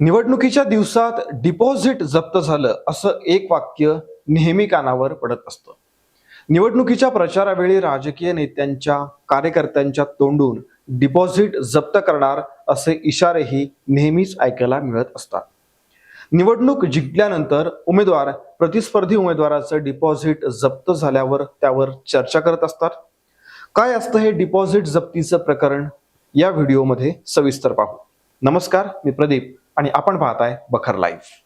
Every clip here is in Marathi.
निवडणुकीच्या दिवसात डिपॉझिट जप्त झालं असं एक वाक्य नेहमी कानावर पडत असतं. निवडणुकीच्या प्रचारावेळी राजकीय नेत्यांच्या कार्यकर्त्यांच्या तोंडून डिपॉझिट जप्त करणार असे इशारेही नेहमीच ऐकायला मिळत असतात. निवडणूक जिंकल्यानंतर उमेदवार प्रतिस्पर्धी उमेदवाराचं डिपॉझिट जप्त झाल्यावर त्यावर चर्चा करत असतात. काय असतं हे डिपॉझिट जप्तीचं प्रकरण? या व्हिडिओमध्ये सविस्तर पाहू. नमस्कार मी प्रदीप. आणि आपण पाहताय बखर लाईव्ह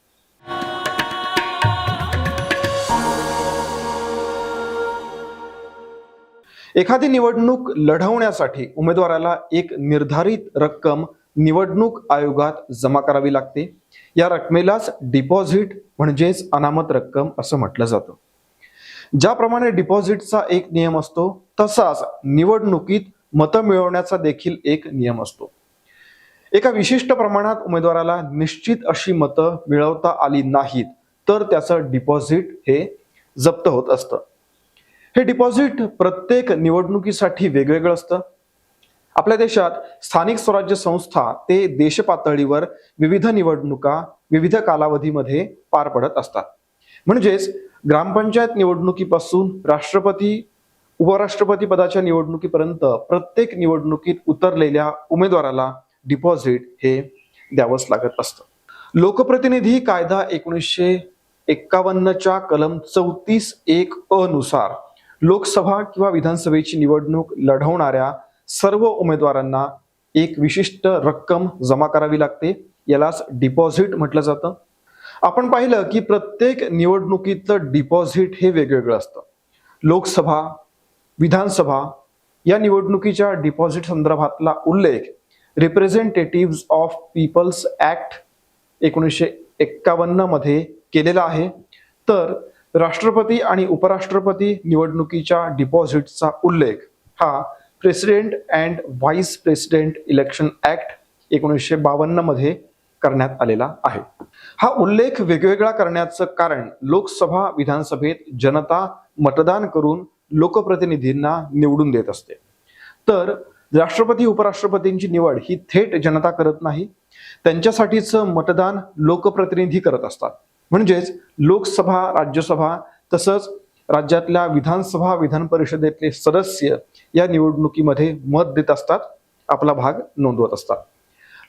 एखादी निवडणूक लढवण्यासाठी उमेदवाराला एक निर्धारित रक्कम निवडणूक आयोगात जमा करावी लागते. या रकमेलाच डिपॉझिट म्हणजेच अनामत रक्कम असं म्हटलं जातं. ज्याप्रमाणे डिपॉझिटचा एक नियम असतो तसाच निवडणुकीत मतं मिळवण्याचा देखील एक नियम असतो. एका विशिष्ट प्रमाणात उमेदवाराला निश्चित अशी मतं मिळवता आली नाहीत तर त्याचं डिपॉझिट हे जप्त होत असतं. हे डिपॉझिट प्रत्येक निवडणुकीसाठी वेगवेगळं असतं. आपल्या देशात स्थानिक स्वराज्य संस्था ते देशपातळीवर विविध निवडणुका विविध कालावधीमध्ये पार पडत असतात. म्हणजेच ग्रामपंचायत निवडणुकीपासून राष्ट्रपती उपराष्ट्रपती पदाच्या निवडणुकीपर्यंत प्रत्येक निवडणुकीत उतरलेल्या उमेदवाराला डिपॉझिट हे द्यावंच लागत असतं. लोकप्रतिनिधी कायदा एकोणीसशे एक्कावन्नच्या कलम चौतीस एक अ नुसार लोकसभा किंवा विधानसभेची निवडणूक लढवणाऱ्या सर्व उमेदवारांना एक विशिष्ट रक्कम जमा करावी लागते. यालाच डिपॉझिट म्हटलं जातं. आपण पाहिलं की प्रत्येक निवडणुकीतलं डिपॉझिट हे वेगवेगळं असतं. लोकसभा विधानसभा या निवडणुकीच्या डिपॉझिट संदर्भातला उल्लेख रिप्रेझेंटेटिव्ह ऑफ पीपल्स ऍक्ट एकोणीसशे एक्कावन्नमध्ये केलेला आहे. तर राष्ट्रपती आणि उपराष्ट्रपती निवडणुकीच्या डिपॉझिटचा उल्लेख. हा president and vice president election act एकोणीसशे बावन्नमध्ये करण्यात आलेला आहे. हा उल्लेख वेगवेगळा करण्याचं कारण लोकसभा विधानसभेत जनता मतदान करून लोकप्रतिनिधींना निवडून देत असते. तर राष्ट्रपती उपराष्ट्रपतींची निवड ही थेट जनता करत नाही. त्यांच्यासाठीचं मतदान लोकप्रतिनिधी करत असतात. म्हणजेच लोकसभा राज्यसभा तसंच राज्यातल्या विधानसभा विधान परिषदेतले सदस्य या निवडणुकीमध्ये मत देत असतात आपला भाग नोंदवत असतात.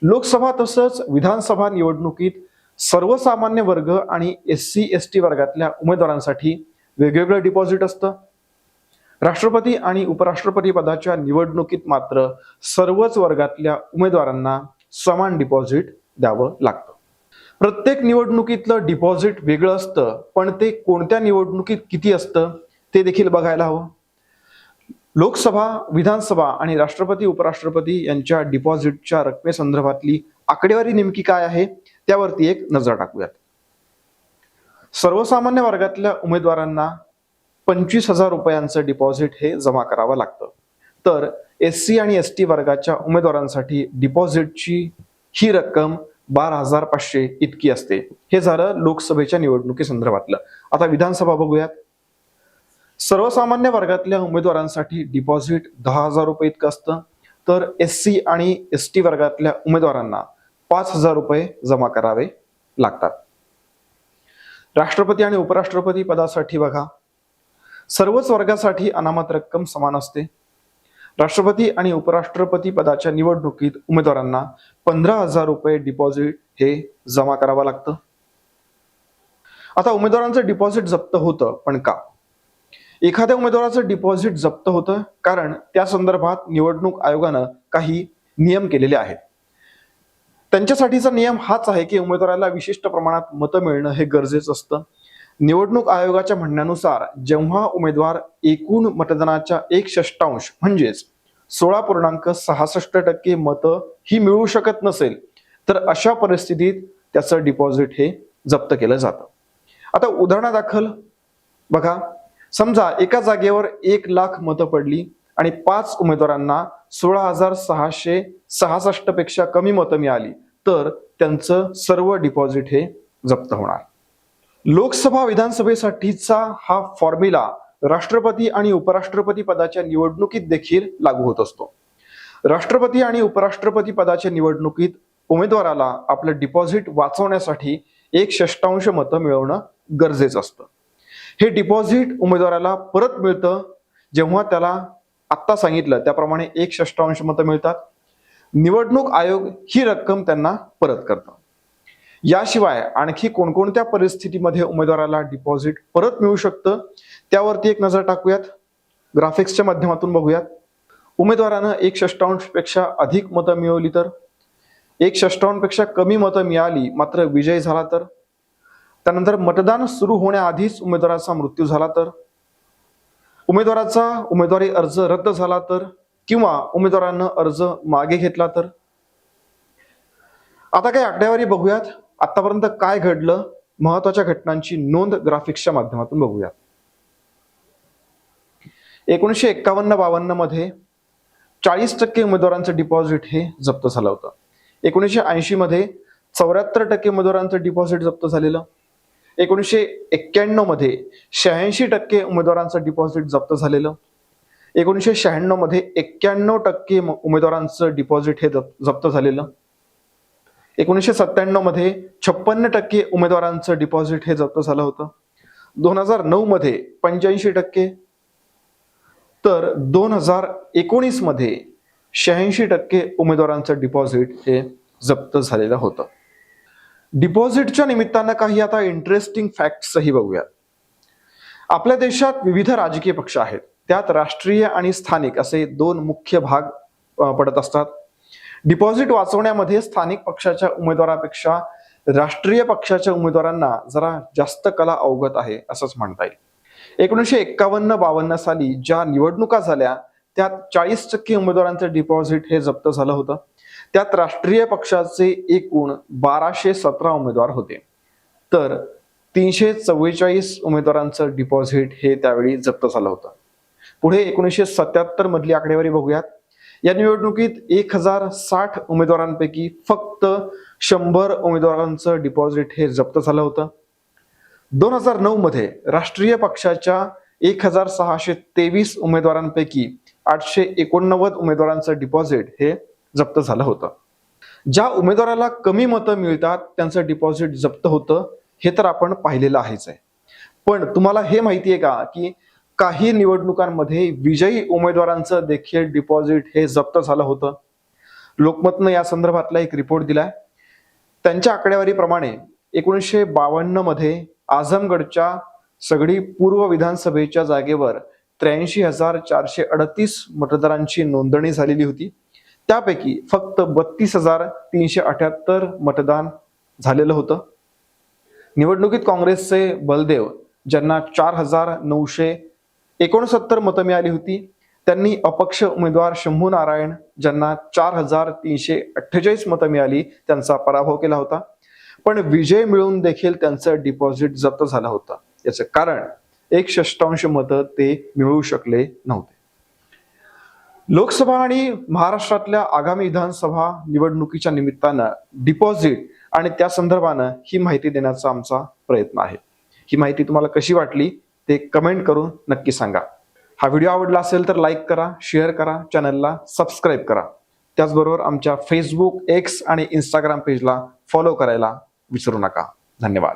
लोकसभा तसंच विधानसभा निवडणुकीत सर्वसामान्य वर्ग आणि एस सी एस टी वर्गातल्या उमेदवारांसाठी वेगवेगळं डिपॉझिट असतं. राष्ट्रपती आणि उपराष्ट्रपती पदाच्या निवडणुकीत मात्र सर्वच वर्गातल्या उमेदवारांना समान डिपॉझिट द्यावं लागतं. प्रत्येक निवडणुकीतलं डिपॉझिट वेगळं असतं पण ते कोणत्या निवडणुकीत किती असतं ते देखील बघायला हवं. लोकसभा विधानसभा आणि राष्ट्रपती उपराष्ट्रपती यांच्या डिपॉझिटच्या रकमेसंदर्भातली आकडेवारी नेमकी काय आहे त्यावरती एक नजर टाकूयात. सर्वसामान्य वर्गातल्या उमेदवारांना पंचवीस हजार रुपयांचं डिपॉझिट हे जमा करावं लागतं. तर एस सी आणि एस टी वर्गाच्या उमेदवारांसाठी डिपॉझिटची ही रक्कम बारा हजार पाचशे इतकी असते. हे झालं लोकसभेच्या निवडणुकी संदर्भातलं आता विधानसभा बघूयात. सर्वसामान्य वर्गातल्या उमेदवारांसाठी डिपॉझिट दहा हजार रुपये इतकं असतं. तर एस सी आणि एस टी वर्गातल्या उमेदवारांना पाच हजार रुपये जमा करावे लागतात. राष्ट्रपती आणि उपराष्ट्रपती पदासाठी बघा. सर्वच वर्गासाठी अनामत रक्कम समान असते. राष्ट्रपती आणि उपराष्ट्रपती पदाच्या निवडणुकीत उमेदवारांना पंधरा हजार रुपये डिपॉझिट हे जमा करावं लागतं. आता उमेदवारांचं डिपॉझिट जप्त होतं पण का? एखाद्या उमेदवाराचं डिपॉझिट जप्त होतं कारण त्या संदर्भात निवडणूक आयोगानं काही नियम केलेले आहेत. त्यांच्यासाठीचा नियम हाच आहे की उमेदवाराला विशिष्ट प्रमाणात मतं मिळणं हे गरजेचं असतं. निवडणूक आयोगाच्या म्हणण्यानुसार जेव्हा उमेदवार एकूण मतदानाच्या एक षष्टांश म्हणजेच सोळा पूर्णांक सहासष्ट टक्के मतं ही मिळू शकत नसेल तर अशा परिस्थितीत त्याचं डिपॉझिट हे जप्त केलं जातं. आता उदाहरणादाखल बघा. समजा एका जागेवर एक लाख मतं पडली आणि पाच उमेदवारांना सोळा हजार सहाशे सहासष्टपेक्षा कमी मतं मिळाली तर त्यांचं सर्व डिपॉझिट हे जप्त होणार. लोकसभा विधानसभेसाठीचा हा फॉर्म्युला राष्ट्रपती आणि उपराष्ट्रपती पदाच्या निवडणुकीत देखील लागू होत असतो. राष्ट्रपती आणि उपराष्ट्रपती पदाच्या निवडणुकीत उमेदवाराला आपलं डिपॉझिट वाचवण्यासाठी एक षष्टांश मतं मिळवणं गरजेचं असतं. हे डिपॉझिट उमेदवाराला परत मिळतं. जेव्हा त्याला आत्ता सांगितलं त्याप्रमाणे एक षष्टांश मतं मिळतात. निवडणूक आयोग ही रक्कम त्यांना परत करतं. याशिवाय आणखी कोणकोणत्या परिस्थितीमध्ये उमेदवाराला डिपॉझिट परत मिळू शकतं त्यावरती एक नजर टाकूयात. ग्राफिक्सच्या माध्यमातून बघूयात. उमेदवारानं एक षष्टांशपेक्षा अधिक मतं मिळवली तर? एक षष्टांशपेक्षा कमी मतं मिळाली मात्र विजय झाला तर? त्यानंतर मतदान सुरू होण्याआधीच उमेदवाराचा मृत्यू झाला तर? उमेदवाराचा उमेदवारी अर्ज रद्द झाला तर? किंवा उमेदवारानं अर्ज मागे घेतला तर? आता काही आकडेवारी बघूयात. आतापर्यंत काय घडलं? महत्त्वाच्या घटनांची नोंद ग्राफिक्सच्या माध्यमातून बघूया. एकोणीसशे एक्कावन्न बावन्नमध्ये चाळीस टक्के उमेदवारांचं डिपॉझिट हे जप्त झालं होतं. एकोणीसशे ऐंशी मध्ये चौऱ्याहत्तर टक्के उमेदवारांचं डिपॉझिट जप्त झालेलं. एकोणीसशे एक्क्याण्णवमध्ये शहाऐंशी टक्के उमेदवारांचं डिपॉझिट जप्त झालेलं. एकोणीसशे शहाण्णवमध्ये एक्क्याण्णव टक्के उमेदवारांचं डिपॉझिट हे जप्त झालेलं. एकोणीसशे सत्त्याण्णवमध्ये छप्पन्न टक्के उमेदवारांचं डिपॉझिट हे जप्त झालं होतं. दोन हजार नऊमध्ये पंच्याऐंशी टक्के. तर दोन हजार एकोणीसमध्ये शहाऐंशी टक्के उमेदवारांचं डिपॉझिट हे जप्त झालेलं होतं. डिपॉझिटच्या निमित्तानं काही आता इंटरेस्टिंग फॅक्ट्सही बघूयात. आपल्या देशात विविध राजकीय पक्ष आहेत. त्यात राष्ट्रीय आणि स्थानिक असे दोन मुख्य भाग पडत असतात. डिपॉझिट वाचवण्यामध्ये स्थानिक पक्षाच्या उमेदवारापेक्षा राष्ट्रीय पक्षाच्या उमेदवारांना जरा जास्त कला अवगत आहे असंच म्हणता येईल. एकोणीसशे एक्कावन्न बावन्न साली ज्या निवडणुका झाल्या त्यात चाळीस टक्के उमेदवारांचं डिपॉझिट हे जप्त झालं होतं. त्यात राष्ट्रीय पक्षाचे एकूण बाराशे सतरा उमेदवार होते. तर तीनशे चव्वेचाळीस उमेदवारांचं डिपॉझिट हे त्यावेळी जप्त झालं होतं. पुढे एकोणीसशे सत्याहत्तर मधली आकडेवारी बघूयात. या निवडणुकीत एक हजार साठ उमेदवारांपैकी फक्त शंभर उमेदवारांचं डिपॉझिट हे जप्त झालं होतं. दोन हजार नऊ मध्ये राष्ट्रीय पक्षाच्या एक हजार सहाशे तेवीस उमेदवारांपैकी आठशे एकोणनव्वद उमेदवारांचं डिपॉझिट हे जप्त झालं होतं. ज्या उमेदवाराला कमी मतं मिळतात त्यांचं डिपॉझिट जप्त होतं हे तर आपण पाहिलेलं आहेच आहे. पण तुम्हाला हे माहिती आहे का की काही निवडणुकांमध्ये विजयी उमेदवारांचं देखील डिपॉझिट हे जप्त झालं होतं. लोकमतनं या संदर्भातला एक रिपोर्ट दिलाय. त्यांच्या आकडेवारीप्रमाणे एकोणीसशे बावन्नमध्ये आझमगडच्या सगळी पूर्व विधानसभेच्या जागेवर त्र्याऐंशी हजार चारशे अडतीस मतदारांची नोंदणी झालेली होती. त्यापैकी फक्त बत्तीस हजार तीनशे अठ्याहत्तर मतदान झालेलं होतं. निवडणुकीत काँग्रेसचे बलदेव ज्यांना चार हजार नऊशे एकोणसत्तर मतं मिळाली होती. त्यांनी अपक्ष उमेदवार शंभू नारायण ज्यांना चार हजार तीनशे अठ्ठेचाळीस मतं मिळाली त्यांचा पराभव केला होता. पण विजय मिळवून देखील त्यांचं डिपॉझिट जप्त झालं होतं. याचं कारण एक षष्टांश मतं ते मिळवू शकले नव्हते. लोकसभा आणि महाराष्ट्रातल्या आगामी विधानसभा निवडणुकीच्या निमित्तानं डिपॉझिट आणि त्या संदर्भानं ही माहिती देण्याचा आमचा प्रयत्न आहे. ही माहिती तुम्हाला कशी वाटली? ते कमेंट करून नक्की सांगा. हा व्हिडिओ आवडला असेल तर लाईक करा शेअर करा चॅनलला सबस्क्राईब करा. त्याचबरोबर आमच्या फेसबुक एक्स आणि इंस्टाग्राम पेजला फॉलो करायला विसरू नका. धन्यवाद.